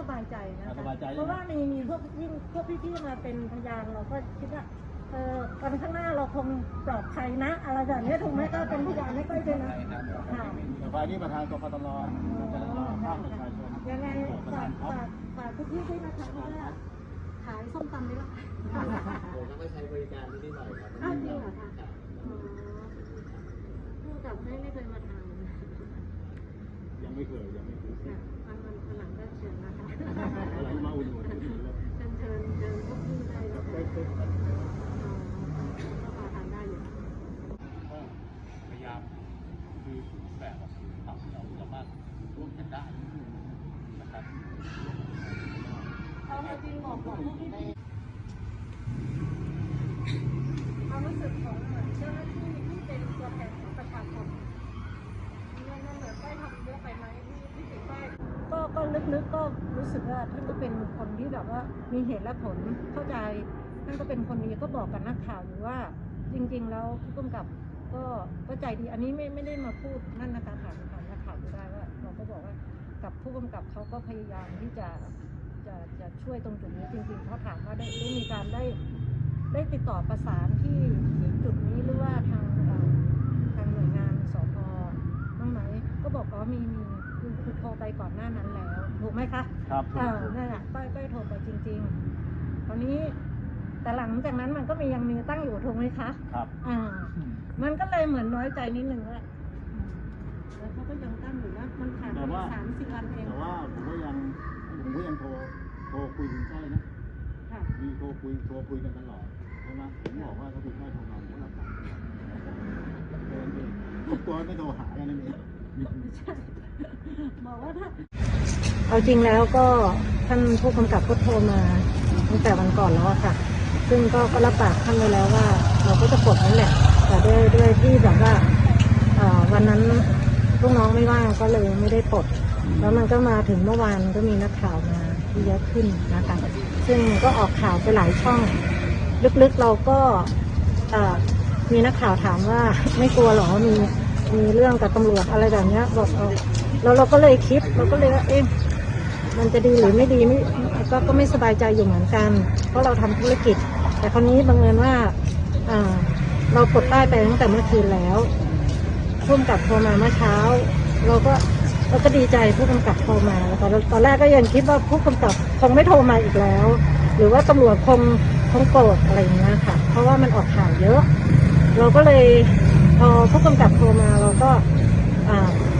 ก็สบายใจนะอ่าคะสบายใจ เพราะว่ามีมีพวกยิ่งพวกพี่ๆมาเป็นพยานเราก็คิดว่าเออวันข้างหน้าเราคงปลอดภัยนะอะไรแบบนี้ถูกไหมก็เป็นพยานไม่ค่อยด้วยนะค่ะแต่ฝ่ายนี้ประธานกกตรจะรอภาคประชาชนยังไงฝากฝากฝากพี่ๆด้วยนะคะเพราะว่าขายส้มตำไม่ละผมก็ไปใช้บริการที่นี่หน่อยครับอ้าวจริงเหรอคะอ๋อผู้กับไม่ไม่เคยมาทานค่ะ ยังไม่เคยยังไม่เคยวันวันวันหลังก็เชิญนะคะอะไรมาอุ่นๆอุ่นๆเลยเชิญเชิญเชิญพวกพี่ได้เลยค่ะได้ได้อ๋อก็มาทานได้อยู่ก็พยายามคือแบบปรับเราสามารถร่วมกันได้นะครับเอาจริงบอกบอกพวกพี่ความรู้สึกของเหมือนเจ้าหน้าที่ที่เป็นตัวแทนของประชาชนเนี่ยนั่นเหมือนได้ทำเยอะไปไหมที่ที่ติดป้ายก็ก็ ลึกๆก็รู้สึกว่าท่านก็เป็นคนที่แบบว่ามีเหตุและผลเข้าใจท่านก็เป็นคนดีก็บอกกับนักข่าวอยู่ว่า จริง ๆ แล้วผู้กำกับก็ก็ใจดีอันนี้ไม่ไม่ได้มาพูดนั่นนะคะถามถามนักข่าวได้ว่าเราก็บอกว่ากับผู้กำกับเขาก็พยายามที่จะจะจะช่วยตรงจุดนี้จริงๆเขาถามว่าได้ได้มีการได้ได้ติดต่อประสานที่ที่จุดนี้หรือว่าทางทางหน่วยงานสพบ้างไหมก็บอกว่ามีมีคือคือโทรไปก่อนหน้านั้นแล้ว ถูกไหมคะครับเออนั่นแหละก้อยก้อยโทรไปจริงๆตอนนี้แต่หลังจากนั้นมันก็มียังมีตั้งอยู่ถูกไหมคะครับอ่ามันก็เลยเหมือนน้อยใจนิดนึงว่าอืมแล้วเขาก็ยังตั้งอยู่นะมันผ่านแต่ไปว่า สามสี่วันเองแต่ว่าผมก็ยังผมก็ยังโทรโทรคุยถึงใช่นะค่ะมีโทรคุยโทรคุยกันตลอดใช่ไหมผมบอกว่าถ้าคุณไม่โทรมาผมก็รับสายตลอดเออนี่ผมกลัวไม่โทรหากันนั่นเองใช่บอกว่าถ้า เอาจริงแล้วก็ท่านผู้กำกับก็โทรมาตั้งแต่วันก่อนแล้วอะค่ะ ซึ่งก็ก็รับปากท่านไว้แล้วว่า เราก็จะปลดนั่นแหละ แต่ด้วยด้วยที่แบบว่าวันนั้นลูกน้องไม่ว่างก็เลยไม่ได้ปลด แล้วมันก็มาถึงเมื่อวานก็มีนักข่าวมาที่เยอะขึ้นนะคะ ซึ่งก็ออกข่าวไปหลายช่อง ลึกๆเราก็มีนักข่าวถามว่าไม่กลัวหรอมีมีเรื่องกับตำรวจอะไรแบบนี้บอกเออแล้วเราก็เลยคิดเราก็เลยว่าเอ๊ะ มันจะดีหรือไม่ดีไม่ก็ก็ไม่สบายใจอยู่เหมือนกัน เพราะเราทำธุรกิจ แต่คราวนี้บังเอิญว่าเรากดป้ายไปตั้งแต่เมื่อคืนแล้วพุ่มกับโทรมาเมื่อเช้า เราก็เราก็ดีใจผู้กำกับโทรมาตอนตอนแรกก็ยังคิดว่าผู้กำกับคงไม่โทรมาอีกแล้ว หรือว่าตำรวจคงคงโกรธอะไรอย่างเงี้ยค่ะ เพราะว่ามันออกข่าวเยอะ เราก็เลยพอผู้กำกับโทรมาเราก็อ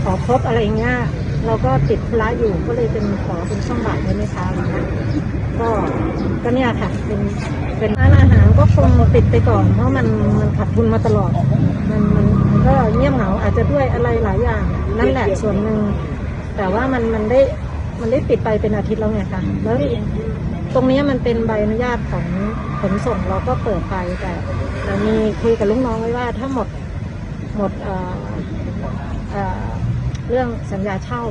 ขอพบอะไรเงี้ย เราก็ติดธุระอยู่ก็เลยเป็นขอเป็นช่องบ่ายได้ไหมคะนะคะก็ก็เนี่ยค่ะ เป็นเป็นร้านอาหารก็คงปิดไปก่อน เพราะมันมันขาดทุนมาตลอด มันมันก็เงียบเหงาอาจจะด้วยอะไรหลายอย่างนั่นแหละส่วนหนึ่งแต่ว่ามันมันได้มันได้ปิดไปเป็นอาทิตย์แล้วไงคะแล้วตรงนี้มันเป็นใบอนุญาตของขนส่งเราก็เปิดไปแต่แต่มีคุยกับลูกน้องไว้ว่าถ้าหมดหมดเอ่อเอ่อ เรื่องสัญญาเช่า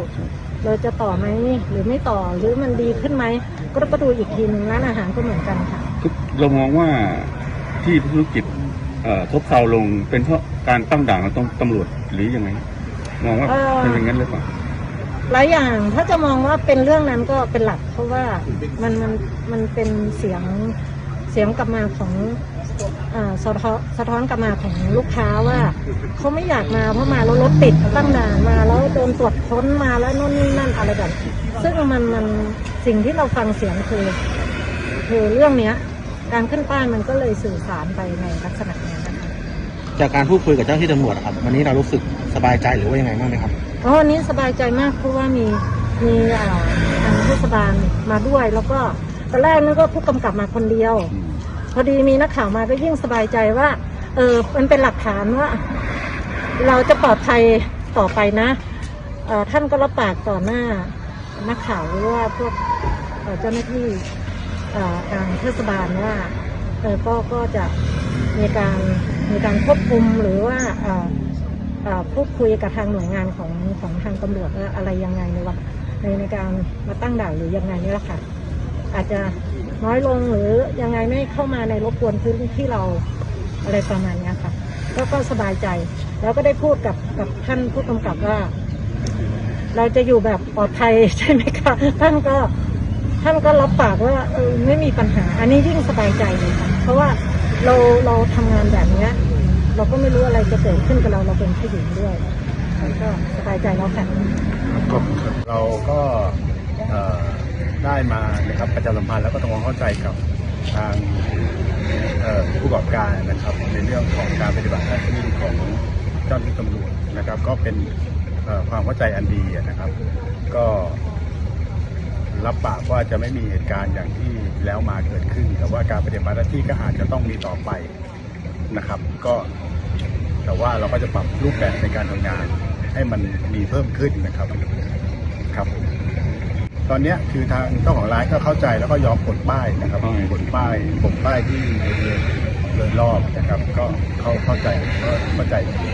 เราจะต่อไหมหรือไม่ต่อหรือมันดีขึ้นไหมก็ต้องไปดูอีกทีหนึ่งร้านอาหารก็เหมือนกันค่ะคือเรามองว่าที่ธุรกิจเอ่อทบเซาลงเป็นเพราะการตั้งด่านของตำรวจหรือยังไงมองว่าเอ่อเป็นอย่างนั้นหรือเปล่าหลายอย่างถ้าจะมองว่าเป็นเรื่องนั้นก็เป็นหลัก เพราะว่ามันมันมันเป็นเสียง เสียงกลับมาของอ่าสะท้อนสะท้อนกลับมาของลูกค้าว่าเขาไม่อยากมาเพราะมาแล้วรถติดตั้งด่านมาแล้วโดนตรวจค้นมาแล้วนู่นนี่นั่นอะไรแบบนี้ซึ่งมันมันสิ่งที่เราฟังเสียงคือคือเรื่องเนี้ย การขึ้นป้ายมันก็เลยสื่อสารไปในลักษณะนี้นะคะจากการพูดคุยกับเจ้าหน้าที่ตำรวจอะครับวันนี้เรารู้สึกสบายใจหรือว่ายังไงบ้างไหมครับอ๋อวันนี้สบายใจมากเพราะว่ามีมีอ่าทางเทศบาลมาด้วยแล้วก็ ตอนแรกนึกว่าผู้กำกับมาคนเดียว พอดีมีนักข่าวมาก็ยิ่งสบายใจว่า เออมันเป็นหลักฐานว่า เราจะปลอดภัยต่อไปนะเอ่อท่านก็รับปากต่อหน้านักข่าวหรือว่าพวกเอ่อเจ้าหน้าที่เอ่อทางเทศบาลว่าเออก็ก็จะมีการมีการควบคุมหรือว่าเอ่อเอ่อพูดคุยกับทางหน่วยงานของของทางตำรวจว่าอะไรยังไงในวันในในการมาตั้งด่านหรือยังไงนี่แหละค่ะ อาจจะน้อยลงหรือยังไงไม่เข้ามาในรบกวนพื้นที่เราอะไรประมาณนี้ค่ะก็ก็สบายใจ แล้วก็ได้พูดกับกับท่านผู้กำกับว่า เราจะอยู่แบบปลอดภัยใช่ไหมคะท่านก็ท่านก็รับปากว่าเออไม่มีปัญหา อันนี้ยิ่งสบายใจเลยค่ะเพราะว่าเราเราทำงานแบบเนี้ย เราก็ไม่รู้อะไรจะเกิดขึ้นกับเราเราเป็นผู้หญิงด้วยก็สบายใจแล้วค่ะเราก็เอ่อ ได้มานะครับประชาสัมพันธ์แล้วก็ทำความเข้าใจกับทางผู้ประกอบการนะครับ ในเรื่องของการปฏิบัติหน้าที่ของเจ้าหน้าที่ตำรวจนะครับ ก็เป็นความเข้าใจอันดีนะครับ ก็รับปากว่าจะไม่มีเหตุการณ์อย่างที่แล้วมาเกิดขึ้น แต่ว่าการปฏิบัติหน้าที่ก็อาจจะต้องมีต่อไปนะครับ ก็แต่ว่าเราก็จะปรับรูปแบบในการทำงานให้มันมีเพิ่มขึ้นนะครับครับ ตอนเนี้ยคือทางเจ้าของร้านก็เข้าใจแล้วก็ยอมปลดป้ายนะครับป้ายปลดป้ายปลดป้ายที่เลยเลยรอบนะครับ ก็เขาเข้าใจก็เข้าใจดี